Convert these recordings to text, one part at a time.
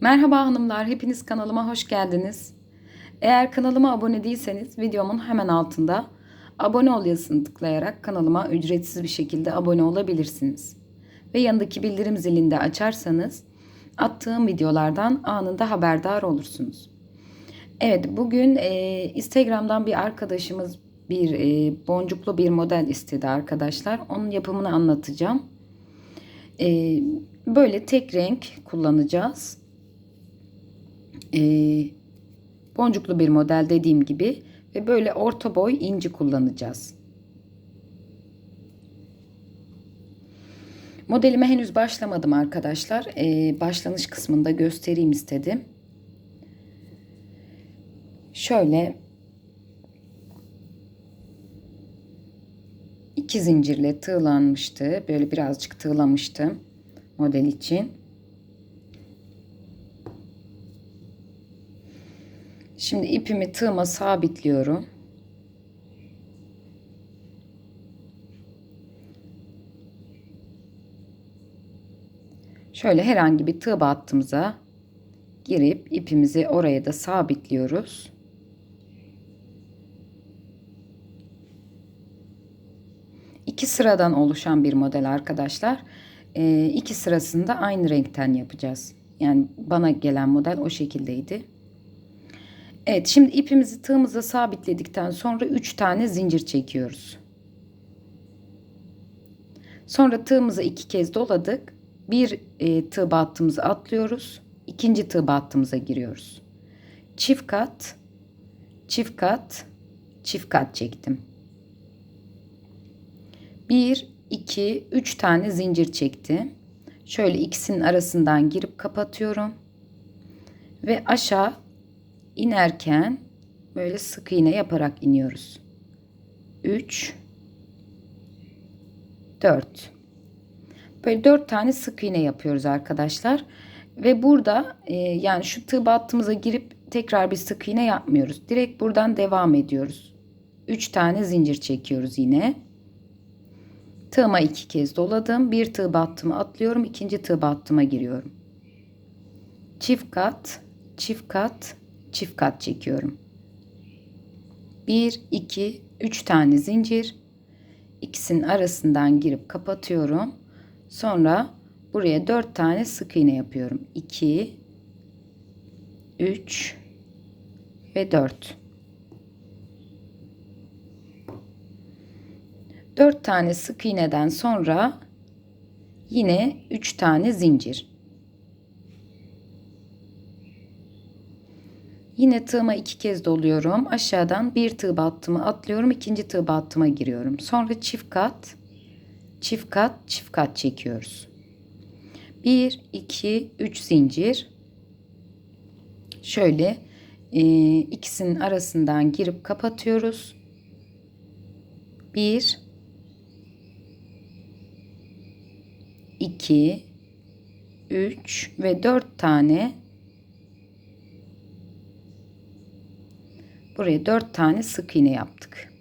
Merhaba hanımlar, hepiniz kanalıma hoş geldiniz. Eğer kanalıma abone değilseniz videomun hemen altında abone ol yazısını tıklayarak kanalıma ücretsiz bir şekilde abone olabilirsiniz. Ve yanındaki bildirim zilini de açarsanız attığım videolardan anında haberdar olursunuz. Evet bugün e, Instagram'dan bir arkadaşımız bir e, boncuklu bir model istedi arkadaşlar. Onun yapımını anlatacağım. E, böyle tek renk kullanacağız. E, boncuklu bir model dediğim gibi ve böyle orta boy inci kullanacağız. Modelime henüz başlamadım arkadaşlar. E, başlanış kısmında göstereyim istedim. Şöyle iki zincirle tığlanmıştı. Böyle birazcık tığlamıştım model için. Şimdi ipimi tığıma sabitliyorum. Şöyle herhangi bir tığ battığımıza girip ipimizi oraya da sabitliyoruz. İki sıradan oluşan bir model arkadaşlar. Ee, iki sırasında aynı renkten yapacağız. Yani bana gelen model o şekildeydi. Evet şimdi ipimizi tığımıza sabitledikten sonra 3 tane zincir çekiyoruz. Sonra tığımızı iki kez doladık. Bir e, tığ battığımızı atlıyoruz. İkinci tığ battığımıza giriyoruz. Çift kat, çift kat, çift kat çektim. 1, 2, 3 tane zincir çektim. Şöyle ikisinin arasından girip kapatıyorum. Ve aşağı inerken böyle sık iğne yaparak iniyoruz. 3 4 Böyle 4 tane sık iğne yapıyoruz arkadaşlar. Ve burada e, yani şu tığ battığımıza girip tekrar bir sık iğne yapmıyoruz. Direkt buradan devam ediyoruz. 3 tane zincir çekiyoruz yine. Tığıma iki kez doladım. Bir tığ battımı atlıyorum. ikinci tığ battıma giriyorum. Çift kat, çift kat, çift kat çekiyorum. 1 2 3 tane zincir. İkisinin arasından girip kapatıyorum. Sonra buraya 4 tane sık iğne yapıyorum. 2 3 ve 4. 4 tane sık iğneden sonra yine 3 tane zincir. Yine tığıma iki kez doluyorum. Aşağıdan bir tığ battımı atlıyorum. ikinci tığ battıma giriyorum. Sonra çift kat, çift kat, çift kat çekiyoruz. 1, 2, 3 zincir. Şöyle e, ikisinin arasından girip kapatıyoruz. 1, 2, 3 ve 4 tane Buraya 4 tane sık iğne yaptık.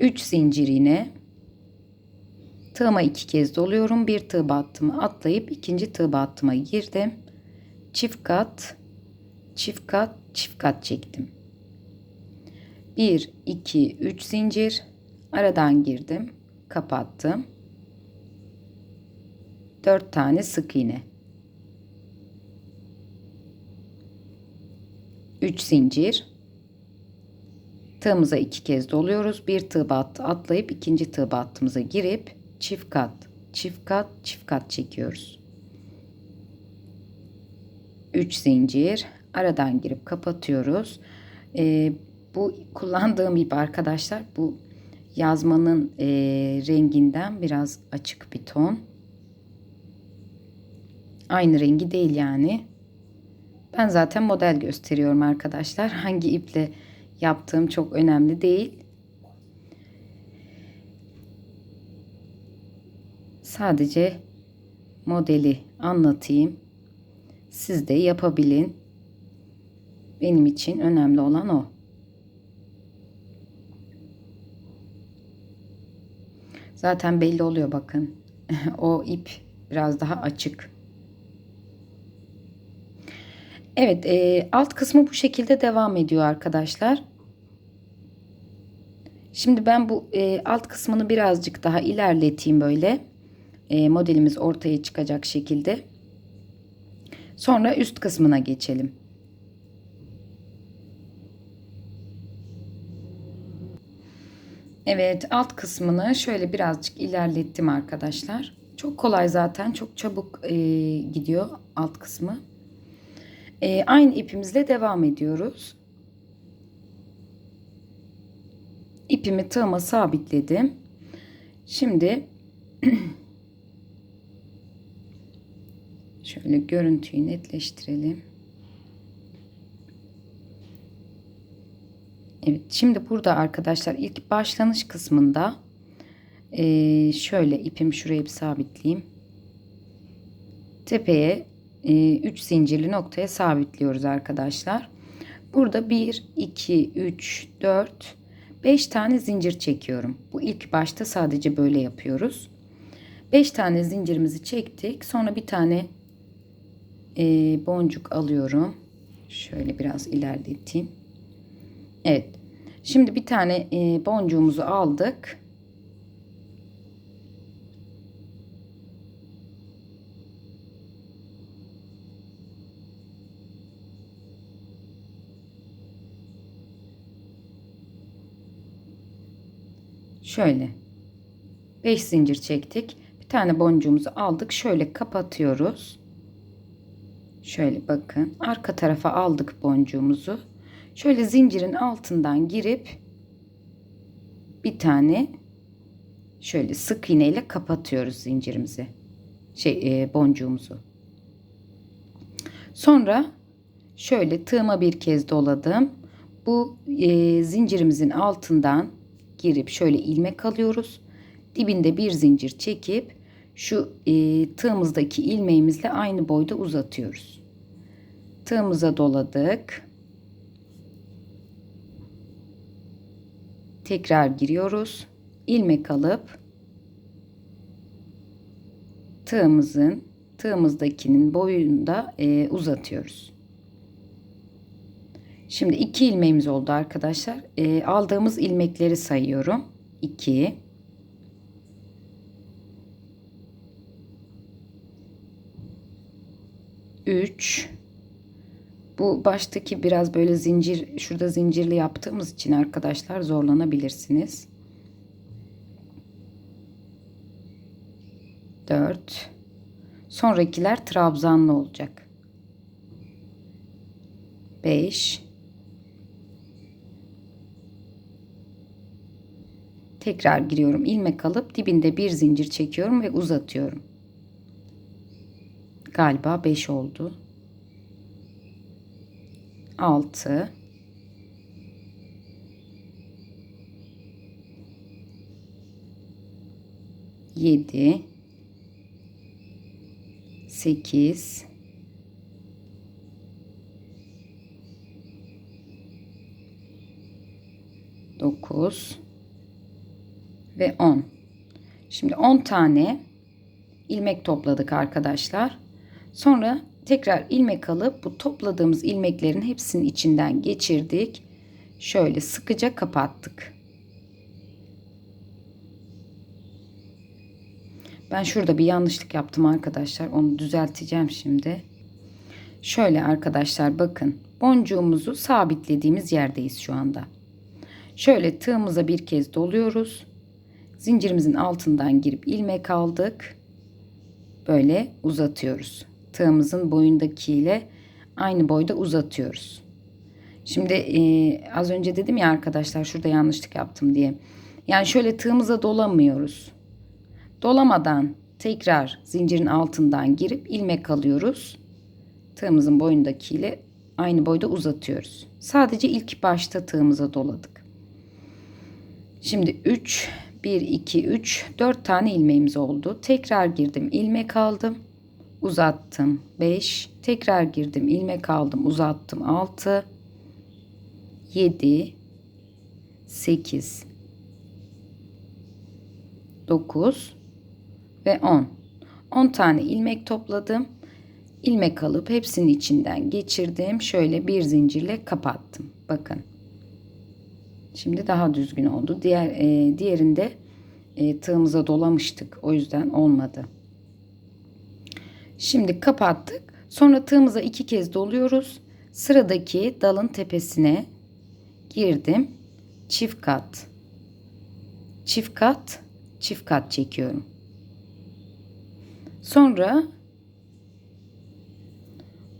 3 zincir iğne. Tığıma 2 kez doluyorum. Bir tığ battımı atlayıp ikinci tığ battıma girdim. Çift kat, çift kat, çift kat çektim. 1 2 3 zincir aradan girdim, kapattım. 4 tane sık iğne. 3 zincir. Tığımıza iki kez doluyoruz. Bir tığ battı atlayıp ikinci tığ battığımıza girip çift kat çift kat çift kat çekiyoruz. 3 zincir. Aradan girip kapatıyoruz. Ee, bu kullandığım ip arkadaşlar bu yazmanın e, renginden biraz açık bir ton. Aynı rengi değil yani ben zaten model gösteriyorum arkadaşlar. Hangi iple yaptığım çok önemli değil. Sadece modeli anlatayım. Siz de yapabilin. Benim için önemli olan o. Zaten belli oluyor bakın. o ip biraz daha açık. Evet e, alt kısmı bu şekilde devam ediyor arkadaşlar. Şimdi ben bu e, alt kısmını birazcık daha ilerleteyim böyle. E, modelimiz ortaya çıkacak şekilde. Sonra üst kısmına geçelim. Evet alt kısmını şöyle birazcık ilerlettim arkadaşlar. Çok kolay zaten çok çabuk e, gidiyor alt kısmı. E, aynı ipimizle devam ediyoruz. İpimi tığıma sabitledim. Şimdi şöyle görüntüyü netleştirelim. Evet şimdi burada arkadaşlar ilk başlanış kısmında e, şöyle ipimi şuraya bir sabitleyeyim. Tepeye 3 e, zincirli noktaya sabitliyoruz arkadaşlar. Burada 1, 2, 3, 4, 5 tane zincir çekiyorum. Bu ilk başta sadece böyle yapıyoruz. 5 tane zincirimizi çektik. Sonra bir tane e, boncuk alıyorum. Şöyle biraz ilerleteyim. Evet. Şimdi bir tane e, boncuğumuzu aldık. Şöyle 5 zincir çektik. Bir tane boncuğumuzu aldık. Şöyle kapatıyoruz. Şöyle bakın. Arka tarafa aldık boncuğumuzu. Şöyle zincirin altından girip bir tane şöyle sık iğne ile kapatıyoruz zincirimizi. Şey e, boncuğumuzu. Sonra şöyle tığıma bir kez doladım. Bu e, zincirimizin altından girip şöyle ilmek alıyoruz. Dibinde bir zincir çekip şu e, tığımızdaki ilmeğimizle aynı boyda uzatıyoruz. Tığımıza doladık. Tekrar giriyoruz. ilmek alıp tığımızın tığımızdakinin boyunda e, uzatıyoruz. Şimdi iki ilmeğimiz oldu arkadaşlar. E, aldığımız ilmekleri sayıyorum. 2 3 bu baştaki biraz böyle zincir şurada zincirli yaptığımız için arkadaşlar zorlanabilirsiniz. 4 Sonrakiler trabzanlı olacak. 5 Tekrar giriyorum. ilmek alıp dibinde bir zincir çekiyorum ve uzatıyorum. Galiba 5 oldu. 6 7 8 9 ve 10. Şimdi 10 tane ilmek topladık arkadaşlar. Sonra tekrar ilmek alıp bu topladığımız ilmeklerin hepsinin içinden geçirdik. Şöyle sıkıca kapattık. Ben şurada bir yanlışlık yaptım arkadaşlar. Onu düzelteceğim şimdi. Şöyle arkadaşlar bakın. Boncuğumuzu sabitlediğimiz yerdeyiz şu anda. Şöyle tığımıza bir kez doluyoruz. Zincirimizin altından girip ilmek aldık. Böyle uzatıyoruz. Tığımızın boyundakiyle aynı boyda uzatıyoruz. Şimdi e, az önce dedim ya arkadaşlar şurada yanlışlık yaptım diye. Yani şöyle tığımıza dolamıyoruz. Dolamadan tekrar zincirin altından girip ilmek alıyoruz. Tığımızın boyundakiyle aynı boyda uzatıyoruz. Sadece ilk başta tığımıza doladık. Şimdi 3 1, 2, 3, 4 tane ilmeğimiz oldu. Tekrar girdim, ilmek aldım, uzattım. 5, tekrar girdim, ilmek aldım, uzattım. 6, 7, 8, 9 ve 10. 10 tane ilmek topladım. ilmek alıp hepsinin içinden geçirdim. Şöyle bir zincirle kapattım. Bakın. Şimdi daha düzgün oldu. Diğer e, diğerinde e, tığımıza dolamıştık. O yüzden olmadı. Şimdi kapattık. Sonra tığımıza iki kez doluyoruz. Sıradaki dalın tepesine girdim. Çift kat. Çift kat, çift kat çekiyorum. Sonra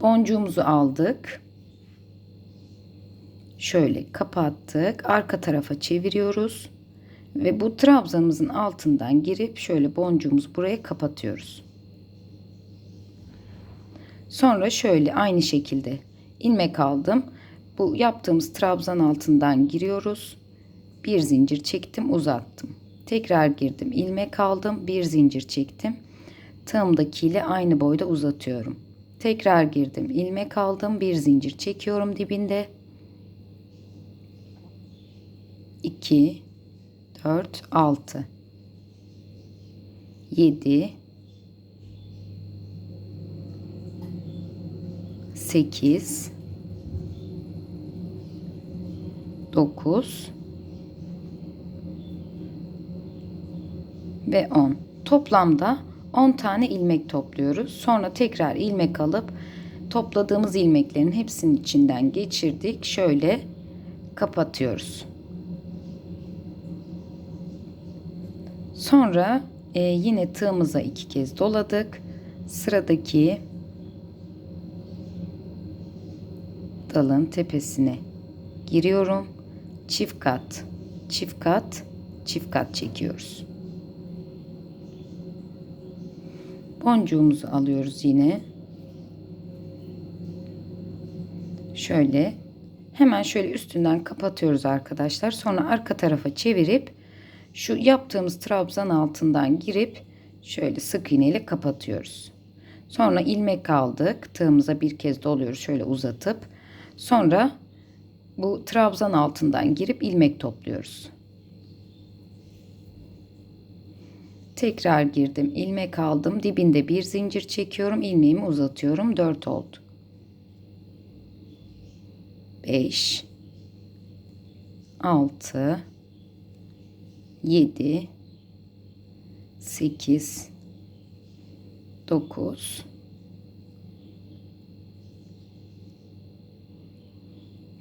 boncuğumuzu aldık. Şöyle kapattık. Arka tarafa çeviriyoruz. Ve bu trabzanımızın altından girip şöyle boncuğumuzu buraya kapatıyoruz. Sonra şöyle aynı şekilde ilmek aldım. Bu yaptığımız trabzan altından giriyoruz. Bir zincir çektim, uzattım. Tekrar girdim, ilmek aldım, bir zincir çektim. Tığımdakiyle aynı boyda uzatıyorum. Tekrar girdim, ilmek aldım, bir zincir çekiyorum dibinde. 2 4 6 7 8 9 ve 10. Toplamda 10 tane ilmek topluyoruz. Sonra tekrar ilmek alıp topladığımız ilmeklerin hepsinin içinden geçirdik. Şöyle kapatıyoruz. Sonra e, yine tığımıza iki kez doladık. Sıradaki dalın tepesine giriyorum. Çift kat, çift kat, çift kat çekiyoruz. Boncuğumuzu alıyoruz yine. Şöyle hemen şöyle üstünden kapatıyoruz arkadaşlar. Sonra arka tarafa çevirip şu yaptığımız trabzan altından girip şöyle sık iğne ile kapatıyoruz. Sonra ilmek aldık. Tığımıza bir kez doluyoruz şöyle uzatıp. Sonra bu trabzan altından girip ilmek topluyoruz. Tekrar girdim. ilmek aldım. Dibinde bir zincir çekiyorum. ilmeğimi uzatıyorum. 4 oldu. 5 6 7 8 9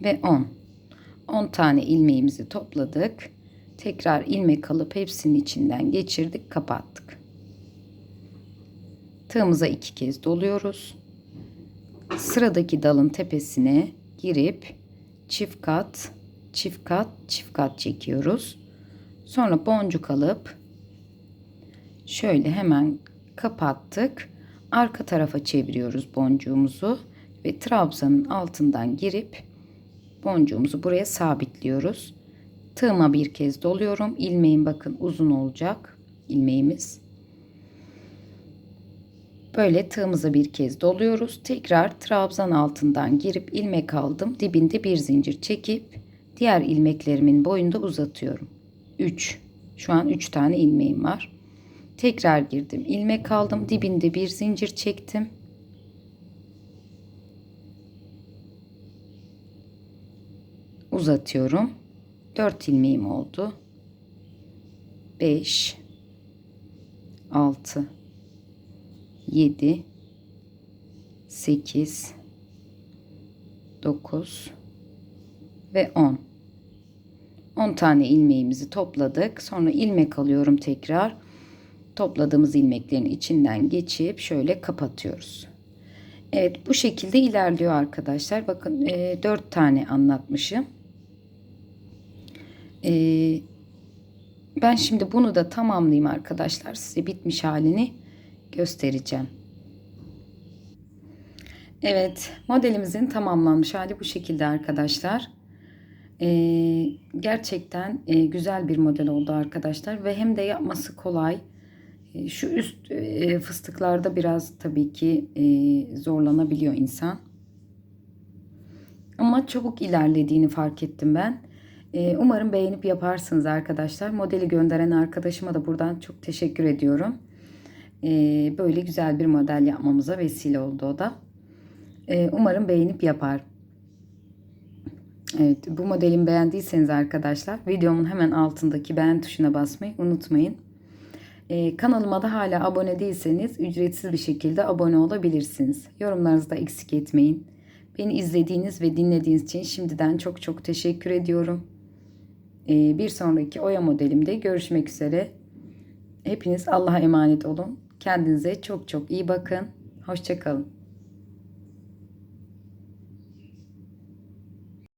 ve 10. 10 tane ilmeğimizi topladık. Tekrar ilmek alıp hepsinin içinden geçirdik, kapattık. Tığımıza iki kez doluyoruz. Sıradaki dalın tepesine girip çift kat, çift kat, çift kat çekiyoruz. Sonra boncuk alıp şöyle hemen kapattık. Arka tarafa çeviriyoruz boncuğumuzu ve trabzanın altından girip boncuğumuzu buraya sabitliyoruz. Tığıma bir kez doluyorum. İlmeğim bakın uzun olacak ilmeğimiz. Böyle tığımıza bir kez doluyoruz. Tekrar trabzan altından girip ilmek aldım. Dibinde bir zincir çekip diğer ilmeklerimin boyunda uzatıyorum. 3. Şu an 3 tane ilmeğim var. Tekrar girdim. ilmek aldım. Dibinde bir zincir çektim. Uzatıyorum. 4 ilmeğim oldu. 5 6 7 8 9 ve 10 10 tane ilmeğimizi topladık. Sonra ilmek alıyorum tekrar. Topladığımız ilmeklerin içinden geçip şöyle kapatıyoruz. Evet bu şekilde ilerliyor arkadaşlar. Bakın e, 4 tane anlatmışım. E, ben şimdi bunu da tamamlayayım arkadaşlar. Size bitmiş halini göstereceğim. Evet modelimizin tamamlanmış hali bu şekilde arkadaşlar. Ee, gerçekten e, güzel bir model oldu arkadaşlar ve hem de yapması kolay. E, şu üst e, fıstıklarda biraz tabii ki e, zorlanabiliyor insan. Ama çabuk ilerlediğini fark ettim ben. E, umarım beğenip yaparsınız arkadaşlar. Modeli gönderen arkadaşıma da buradan çok teşekkür ediyorum. Ee, böyle güzel bir model yapmamıza vesile oldu o da. Ee, umarım beğenip yapar. Evet, bu modelimi beğendiyseniz arkadaşlar videomun hemen altındaki beğen tuşuna basmayı unutmayın. Ee, kanalıma da hala abone değilseniz ücretsiz bir şekilde abone olabilirsiniz. Yorumlarınızı da eksik etmeyin. Beni izlediğiniz ve dinlediğiniz için şimdiden çok çok teşekkür ediyorum. Ee, bir sonraki Oya modelimde görüşmek üzere. Hepiniz Allah'a emanet olun. Kendinize çok çok iyi bakın. Hoşçakalın.